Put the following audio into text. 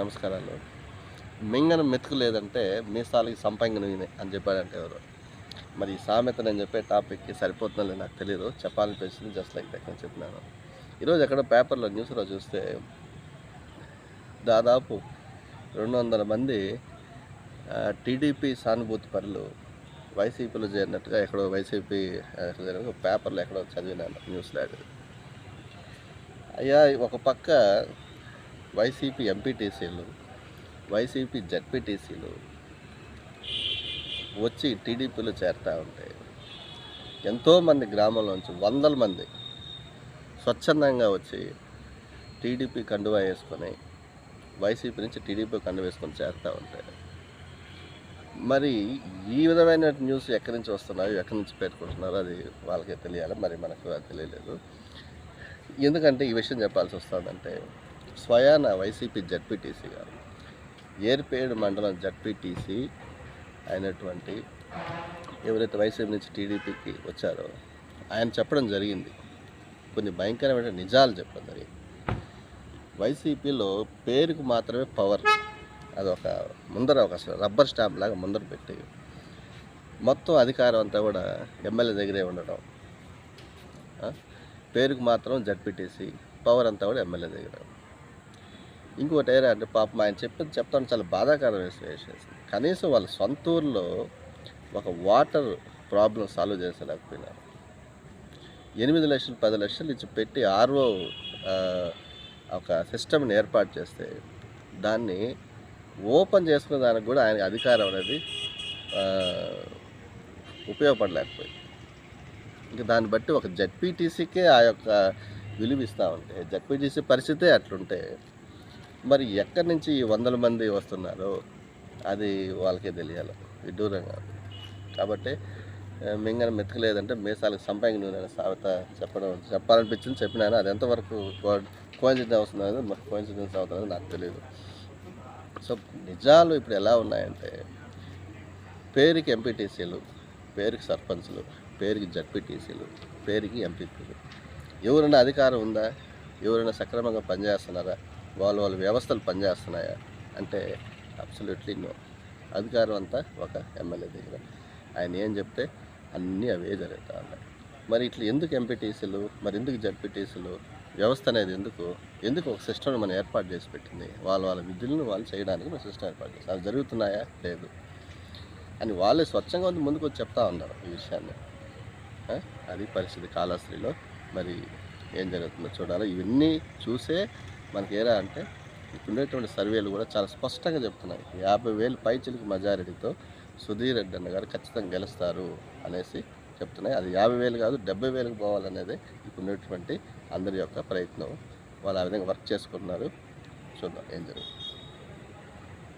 నమస్కారాలు. మింగన మెతుకు లేదంటే మీసాలకి సంపంగి నువ్వునే అని చెప్పాడంటే ఎవరు. మరి ఈ సామెత నేను చెప్పే టాపిక్కి సరిపోతుందో నాకు తెలియదు చెప్పాలనిపించింది జస్ట్ లైక్ దట్ నేను చెప్పినాను. ఈరోజు ఎక్కడ పేపర్లో న్యూస్లో చూస్తే దాదాపు రెండు వందల మంది టీడీపీ సానుభూతి పనులు వైసీపీలో చేరినట్టుగా ఎక్కడో వైసీపీ పేపర్లో ఎక్కడో చదివినాను న్యూస్లో అది. అయ్యా ఒక పక్క వైసీపీ ఎంపీటీసీలు వైసీపీ జడ్పీటీసీలు వచ్చి టీడీపీలో చేరుతూ ఉంటాయి ఎంతోమంది గ్రామంలోంచి వందల మంది స్వచ్ఛందంగా వచ్చి టీడీపీ కండువా వేసుకొని వైసీపీ నుంచి టీడీపీ కండువా వేసుకొని చేరుతూ ఉంటాయి మరి ఈ విధమైన న్యూస్ ఎక్కడి నుంచి వస్తున్నాయో ఎక్కడి నుంచి పేర్కొంటున్నారో అది వాళ్ళకే తెలియాలి మరి మనకు అది తెలియలేదు. ఎందుకంటే ఈ విషయం చెప్పాల్సి వస్తుందంటే స్వయాన వైసీపీ జడ్పీటీసీ గారు. ఏర్పేడు మండలం జడ్పీటీసీ అయినటువంటి ఎవరైతే వైసీపీ నుంచి టీడీపీకి వచ్చారో ఆయన చెప్పడం జరిగింది. కొన్ని భయంకరమైన నిజాలు చెప్పడం జరిగింది. వైసీపీలో పేరుకు మాత్రమే పవర్ అదొక ముందర ఒక రబ్బర్ స్టాంప్ లాగా ముందర పెట్టి మొత్తం అధికారం అంతా కూడా ఎమ్మెల్యే దగ్గరే ఉండడం. పేరుకు మాత్రం జడ్పీటీసీ పవర్ అంతా కూడా ఎమ్మెల్యే దగ్గర ఇంకోటి ఏరా అంటే పాపం ఆయన చెప్పింది చెప్తాను చాలా బాధాకరం విషయం కనీసం వాళ్ళ సొంత ఊర్లో ఒక వాటర్ ప్రాబ్లం సాల్వ్ చేసలేకపోయినారు. ఎనిమిది లక్షలు పది లక్షలు ఇచ్చి పెట్టి ఆర్ఓ ఒక సిస్టమ్ని ఏర్పాటు చేస్తే దాన్ని ఓపెన్ చేసుకునే దానికి కూడా ఆయన అధికారం అనేది ఉపయోగపడలేకపోయింది. ఇంకా దాన్ని బట్టి ఒక జడ్పీటీసీకే ఆ యొక్క విలువిస్తూ ఉంటే జడ్పీటీసీ పరిస్థితే అట్లుంటే మరి ఎక్కడి నుంచి ఈ వందల మంది వస్తున్నారో అది వాళ్ళకే తెలియాలి విడ్డూరంగా. కాబట్టి మింగన మెతకలేదంటే మీసాలకు సంపంగి నూనె అనే సామెత చెప్పడం చెప్పాలనిపించింది చెప్పినాను. అది ఎంతవరకు కోయిన్సిడెన్స్ అవుతుందో కోయిన్సిడెన్స్ అవుతుందో నాకు తెలియదు సో నిజాలు ఇప్పుడు ఎలా ఉన్నాయంటే పేరుకి ఎంపీటీసీలు పేరుకి సర్పంచ్లు పేరుకి జడ్పీటీసీలు పేరుకి ఎంపీపీలు. ఎవరైనా అధికారం ఉందా? ఎవరైనా సక్రమంగా పనిచేస్తున్నారా? వాళ్ళు వాళ్ళ వ్యవస్థలు పనిచేస్తున్నాయా అంటే అబ్సల్యూట్లీ నో. అధికారం అంతా ఒక ఎమ్మెల్యే దగ్గర. ఆయన ఏం చెప్తే అన్నీ అవే జరుగుతూ ఉన్నాయి. మరి ఇట్లా ఎందుకు ఎంపీటీసీలు మరి ఎందుకు జడ్పీటీసీలు వ్యవస్థ అనేది ఎందుకు ఎందుకు ఒక సిస్టమ్ని మనం ఏర్పాటు చేసి పెట్టింది? వాళ్ళ వాళ్ళ విధులను వాళ్ళు చేయడానికి మన సిస్టమ్ ఏర్పాటు చేసి అవి జరుగుతున్నాయా? లేదు. అని వాళ్ళే స్వచ్ఛంగా ఉంది ముందుకు వచ్చి చెప్తా ఉన్నారు ఈ విషయాన్ని. అది పరిస్థితి కాళహస్త్రిలో మరి ఏం జరుగుతుందో చూడాలి. ఇవన్నీ చూసే మనకి ఏరా అంటే ఇప్పుడు ఉండేటువంటి సర్వేలు కూడా చాలా స్పష్టంగా చెప్తున్నాయి. యాభై వేలు పైచిలకు మెజారిటీతో సుధీర్ రెడ్డి అన్న గారు ఖచ్చితంగా గెలుస్తారు అనేసి చెప్తున్నాయి. అది యాభై వేలు కాదు డెబ్బై వేలకు పోవాలనేది ఇప్పుడు ఉన్నటువంటి అందరి యొక్క ప్రయత్నం. వాళ్ళు ఆ విధంగా వర్క్ చేసుకుంటున్నారు. చూద్దాం ఏం జరుగుతుంది.